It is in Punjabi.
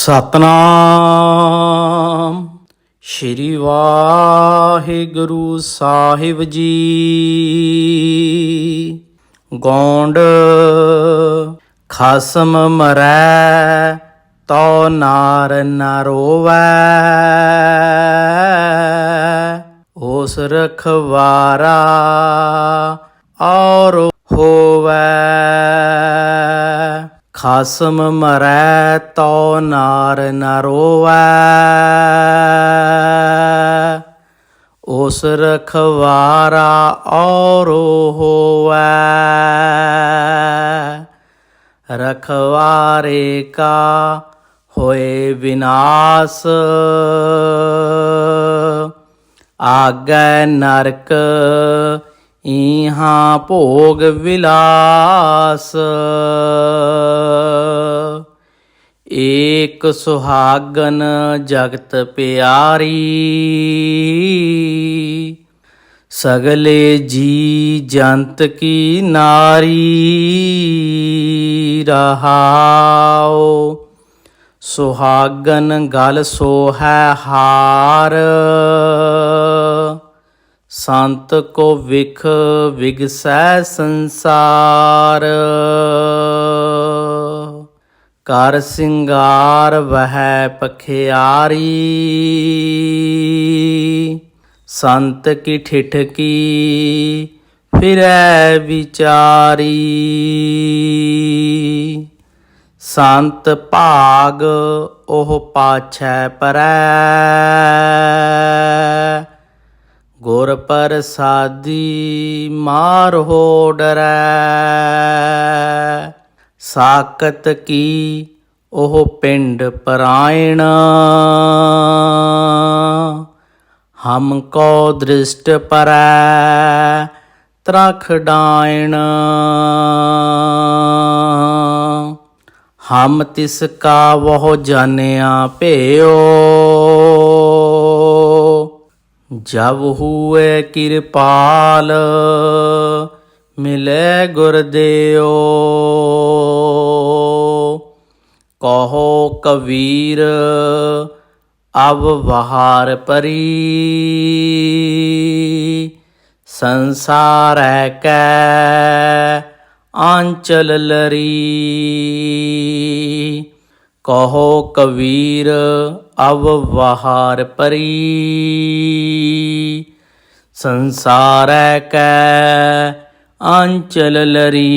ਸਤਨਾਮ। ਸ਼੍ਰੀ ਵਾਹਿਗੁਰੂ ਸਾਹਿਬ ਜੀ। ਗੋਂਡ, ਖਸਮ ਮਰੈ, ਤੋ ਨਾਰ ਨ ਰੋਵੈ। ਉਸ ਰਖਵਾਰਾ ਔਰ ਹੋਵੈ। ਖਸਮ ਮਰੈ ਤੋ ਨਾਰ ਨ ਰੋਵੈ। ਉਸ ਰਖਵਾਰਾ ਔਰ ਹੋਵੈ। ਰਖਵਾਰੇ ਕਾ ਹੋਏ ਵਿਨਾਸ਼। ਆਗੈ ਨਰਕ ਇਹਾਂ ਭੋਗ ਵਿਲਾਸ। ਏਕ ਸੁਹਾਗਨ ਜਗਤ ਪਿਆਰੀ। ਸਗਲੇ ਜੀ ਜੰਤ ਕੀ ਨਾਰੀ ਰਹਾਓ ਸੁਹਾਗਨ ਗਲ ਸੋਹੈ ਹਾਰ। ਸੰਤ ਕੋ ਵਿਖ ਵਿਗਸੈ ਸੰਸਾਰ। ਕਰ ਸਿੰਗਾਰ ਵਹਿ ਪਖਿਆਰੀ। ਸੰਤ ਕੀ ਠਿਠ ਕੀ ਫਿਰੈ ਵਿਚਾਰੀ। ਸੰਤ ਭਾਗ ਉਹ ਪਾਛੈ ਪਰੈ। ਗੁਰ ਪ੍ਰਸਾਦੀ ਮਾਰ ਹੋ ਡਰੈ। ਸਾਕਤ ਕੀ ਉਹ ਪਿੰਡ ਪਰਾਇਣ? ਹਮ ਕੋ ਦ੍ਰਿਸ਼ਟ ਪਰੈ ਤਰਖ ਡਾਇਣ। ਹਮ ਤਿਸ ਕਾ ਵਹ ਜਾਣਿਆ ਭਿਓ ਜਬ ਹੂਏ ਕਿਰਪਾਲ ਮਿਲੇ ਗੁਰਦੇਓ ਕਹੋ ਕਬੀਰ ਅਬ ਬਹਾਰ ਪਰੀ। ਸੰਸਾਰ ਕੈ, ਆਂਚਲ ਲਰੀ। ਕਹੋ ਕਬੀਰ ਅਬ ਬਹਾਰ ਪਰੀ। ਸੰਸਾਰ ਕੈ, ਆਂਚਲ ਲਰੀ।